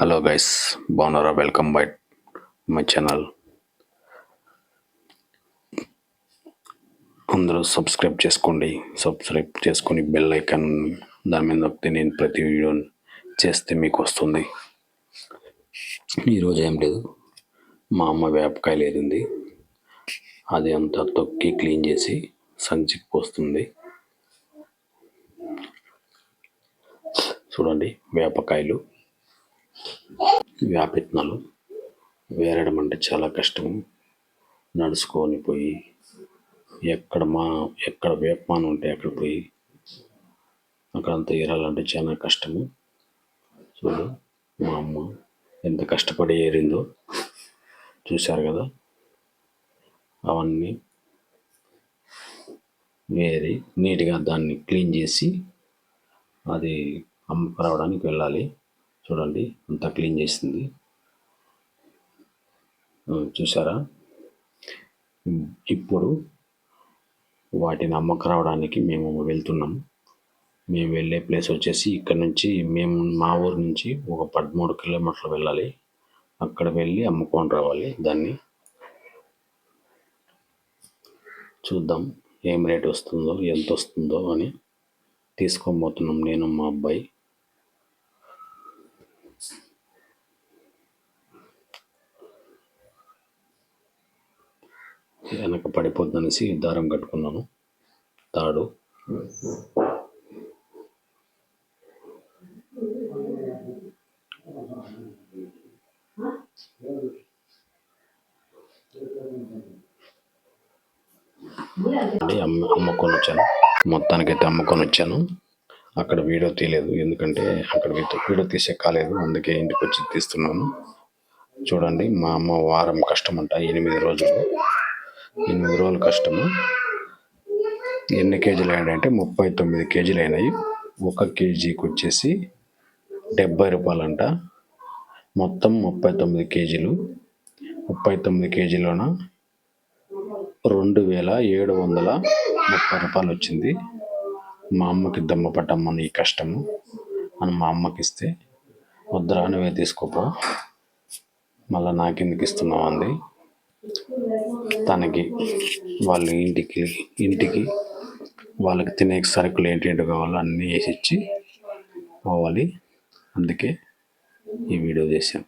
Hello guys బాగున్నారా? Welcome by my channel. అందరూ subscribe చేసుకోండి. సబ్స్క్రైబ్ చేసుకొని బెల్ ఐకాన్ దాని మీద నొక్కితే నేను ప్రతి వీడియో చేస్తే మీకు వస్తుంది. ఈరోజు ఏం లేదు. మా అమ్మ వేపకాయలు ఏరింది అది అంతా తొక్కి క్లీన్ చేసి సంచికి పోస్తుంది. చూడండి వేపకాయలు. వేపెత్నాలు వేరడం అంటే చాలా కష్టం. నడుచుకొని పోయి ఎక్కడ మా ఎక్కడ వేపమానం ఉంటే అక్కడ పోయి అక్కడంతా ఏరాలంటే చాలా కష్టము. చూడు మా అమ్మ ఎంత కష్టపడి ఏరిందో చూశారు కదా? అవన్నీ వేరి నీట్గా దాన్ని క్లీన్ చేసి అది అమ్మకు రావడానికి వెళ్ళాలి. చూడండి అంతా క్లీన్ చేసింది. చూసారా? ఇప్పుడు వాటిని అమ్మకు రావడానికి మేము వెళ్తున్నాం. మేము వెళ్ళే ప్లేస్ వచ్చేసి ఇక్కడ నుంచి మేము మా ఊరు నుంచి ఒక పదమూడు కిలోమీటర్లు వెళ్ళాలి. అక్కడ వెళ్ళి అమ్ముకొని రావాలి దాన్ని. చూద్దాం ఏం రేట్ వస్తుందో ఎంత వస్తుందో అని తీసుకోబోతున్నాం నేను మా అబ్బాయి. వెనక పడిపోద్దనేసి దారం కట్టుకున్నాను. తాడు. అంటే అమ్మ అమ్ముకొని వచ్చాను మొత్తానికైతే అమ్ముకొని వచ్చాను అక్కడ వీడియో తీయలేదు. ఎందుకంటే అక్కడ వీడియో తీసే కాలేదు. అందుకే ఇంటికి వచ్చి తీస్తున్నాను. చూడండి మా అమ్మ వారం కష్టం అంట ఎనిమిది రోజులు. ఎనిమిది రోజులు కష్టము. ఎన్ని కేజీలు అయినాయి అంటే ముప్పై తొమ్మిది కేజీలు అయినాయి. ఒక కేజీకి వచ్చేసి డెబ్బై రూపాయలంట. మొత్తం ముప్పై తొమ్మిది కేజీలు. ముప్పై తొమ్మిది కేజీలోన రెండు వేల ఏడు వందల ముప్పై రూపాయలు వచ్చింది. మా అమ్మకి దమ్మ పట్టమ్మ నీ కష్టము. అని మా అమ్మకి ఇస్తే వద్దురా నువ్వే తీసుకోపో. మళ్ళీ నాకెందుకు ఇస్తున్నావు అంది. తనకి వాళ్ళ ఇంటికి ఇంటికి వాళ్ళకి తినే సరుకులు ఏంటేంటి కావాలో అన్నీ వేసి ఇచ్చి పోవాలి. అందుకే ఈ వీడియో చేశాను